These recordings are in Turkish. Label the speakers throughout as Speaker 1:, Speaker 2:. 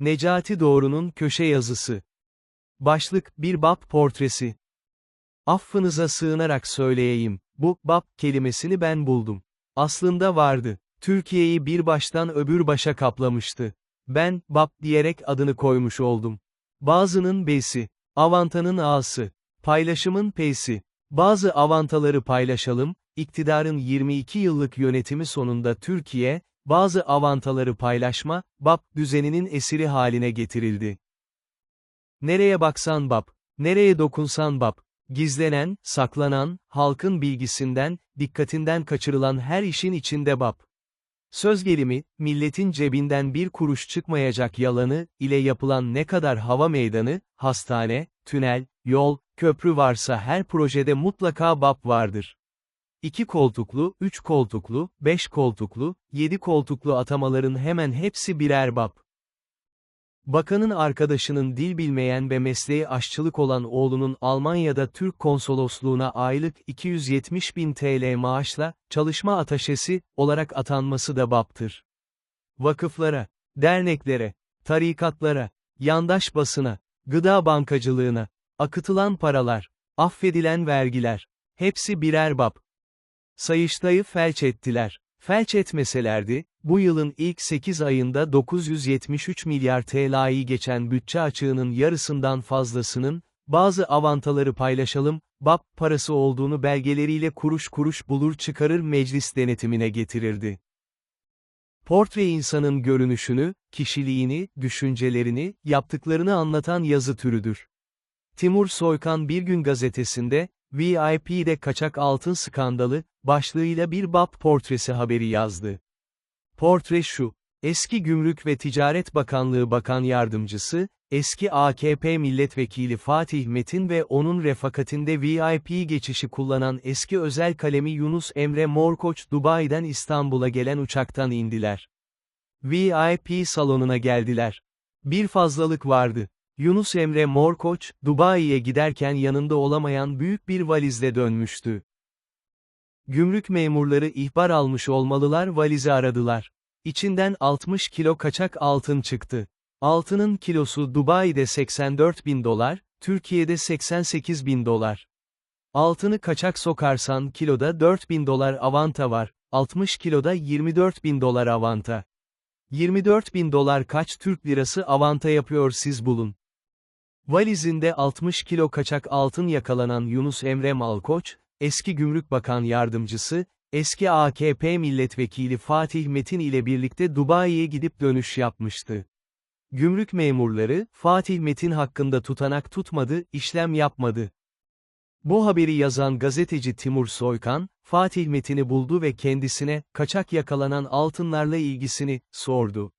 Speaker 1: Necati Doğru'nun köşe yazısı. Başlık, bir bab portresi. Affınıza sığınarak söyleyeyim, bu, bab, kelimesini ben buldum. Aslında vardı. Türkiye'yi bir baştan öbür başa kaplamıştı. Ben, bab diyerek adını koymuş oldum. Bazının besi, avantanın a'sı, paylaşımın p'si. Bazı avantaları paylaşalım, iktidarın 22 yıllık yönetimi sonunda Türkiye, bazı avantaları paylaşma, BAP düzeninin esiri haline getirildi. Nereye baksan BAP, nereye dokunsan BAP, gizlenen, saklanan, halkın bilgisinden, dikkatinden kaçırılan her işin içinde BAP. Söz gelimi, milletin cebinden bir kuruş çıkmayacak yalanı, ile yapılan ne kadar hava meydanı, hastane, tünel, yol, köprü varsa her projede mutlaka BAP vardır. 2 koltuklu, 3 koltuklu, 5 koltuklu, 7 koltuklu atamaların hemen hepsi birer bab. Bakanın arkadaşının dil bilmeyen ve mesleği aşçılık olan oğlunun Almanya'da Türk konsolosluğuna aylık 270 bin TL maaşla, çalışma ataşesi, olarak atanması da baptır. Vakıflara, derneklere, tarikatlara, yandaş basına, gıda bankacılığına, akıtılan paralar, affedilen vergiler, hepsi birer bab. Sayıştay'ı felç ettiler. Felç etmeselerdi, bu yılın ilk 8 ayında 973 milyar TL'yi geçen bütçe açığının yarısından fazlasının, bazı avantaları paylaşalım, BAP parası olduğunu belgeleriyle kuruş kuruş bulur çıkarır meclis denetimine getirirdi. Portre insanın görünüşünü, kişiliğini, düşüncelerini, yaptıklarını anlatan yazı türüdür. Timur Soykan Bir Gün gazetesinde, VIP'de kaçak altın skandalı, başlığıyla bir BAP portresi haberi yazdı. Portre şu, eski Gümrük ve Ticaret Bakanlığı Bakan Yardımcısı, eski AKP Milletvekili Fatih Metin ve onun refakatinde VIP geçişi kullanan eski özel kalemi Yunus Emre Morkoç Dubai'den İstanbul'a gelen uçaktan indiler. VIP salonuna geldiler. Bir fazlalık vardı. Yunus Emre Morkoç, Dubai'ye giderken yanında olamayan büyük bir valizle dönmüştü. Gümrük memurları ihbar almış olmalılar valizi aradılar. İçinden 60 kilo kaçak altın çıktı. Altının kilosu Dubai'de 84 bin dolar, Türkiye'de 88 bin dolar. Altını kaçak sokarsan kiloda 4 bin dolar avanta var, 60 kiloda 24 bin dolar avanta. 24 bin dolar kaç Türk lirası avanta yapıyor siz bulun. Valizinde 60 kilo kaçak altın yakalanan Yunus Emre Malkoç, eski Gümrük Bakan Yardımcısı, eski AKP Milletvekili Fatih Metin ile birlikte Dubai'ye gidip dönüş yapmıştı. Gümrük memurları, Fatih Metin hakkında tutanak tutmadı, işlem yapmadı. Bu haberi yazan gazeteci Timur Soykan, Fatih Metin'i buldu ve kendisine, kaçak yakalanan altınlarla ilgisini, sordu.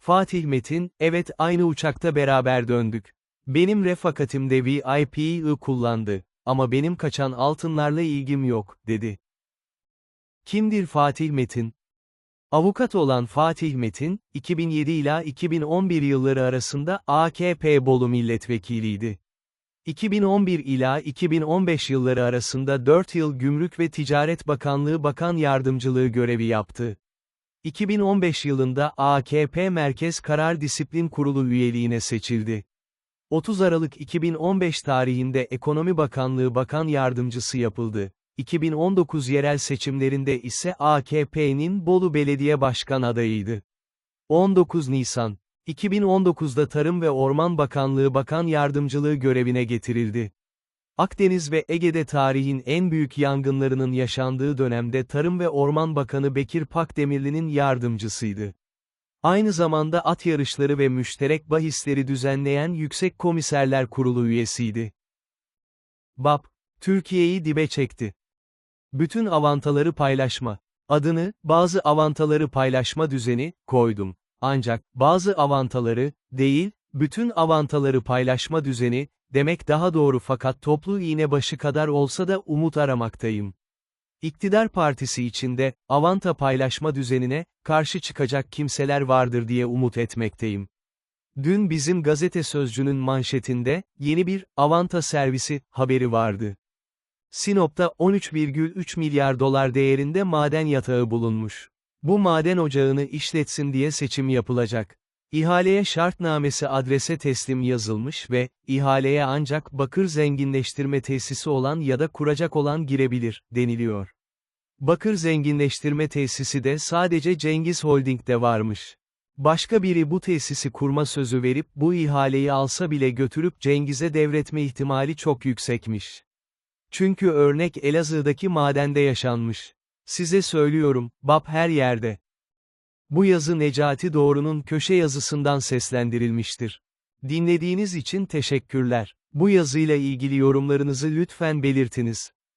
Speaker 1: Fatih Metin, evet aynı uçakta beraber döndük. Benim refakatimde VIP'yi kullandı. Ama benim kaçan altınlarla ilgim yok, dedi. Kimdir Fatih Metin? Avukat olan Fatih Metin, 2007 ila 2011 yılları arasında AKP Bolu milletvekiliydi. 2011 ila 2015 yılları arasında 4 yıl Gümrük ve Ticaret Bakanlığı Bakan Yardımcılığı görevi yaptı. 2015 yılında AKP Merkez Karar Disiplin Kurulu üyeliğine seçildi. 30 Aralık 2015 tarihinde Ekonomi Bakanlığı Bakan Yardımcısı yapıldı. 2019 yerel seçimlerinde ise AKP'nin Bolu Belediye Başkan adayıydı. 19 Nisan 2019'da Tarım ve Orman Bakanlığı Bakan Yardımcılığı görevine getirildi. Akdeniz ve Ege'de tarihin en büyük yangınlarının yaşandığı dönemde Tarım ve Orman Bakanı Bekir Pakdemirli'nin yardımcısıydı. Aynı zamanda at yarışları ve müşterek bahisleri düzenleyen Yüksek Komiserler Kurulu üyesiydi. BAP, Türkiye'yi dibe çekti. Bütün avantaları paylaşma. Adını, bazı avantaları paylaşma düzeni, koydum. Ancak, bazı avantaları, değil, bütün avantaları paylaşma düzeni, demek daha doğru fakat toplu iğne başı kadar olsa da umut aramaktayım. İktidar partisi içinde, avanta paylaşma düzenine, karşı çıkacak kimseler vardır diye umut etmekteyim. Dün bizim gazete sözcünün manşetinde, yeni bir, avanta servisi, haberi vardı. Sinop'ta 13,3 milyar dolar değerinde maden yatağı bulunmuş. Bu maden ocağını işletsin diye seçim yapılacak. İhaleye şartnamesi adrese teslim yazılmış ve, ihaleye ancak bakır zenginleştirme tesisi olan ya da kuracak olan girebilir, deniliyor. Bakır zenginleştirme tesisi de sadece Cengiz Holding'de varmış. Başka biri bu tesisi kurma sözü verip bu ihaleyi alsa bile götürüp Cengiz'e devretme ihtimali çok yüksekmiş. Çünkü örnek Elazığ'daki madende yaşanmış. Size söylüyorum, BAP her yerde. Bu yazı Necati Doğru'nun köşe yazısından seslendirilmiştir. Dinlediğiniz için teşekkürler. Bu yazıyla ilgili yorumlarınızı lütfen belirtiniz.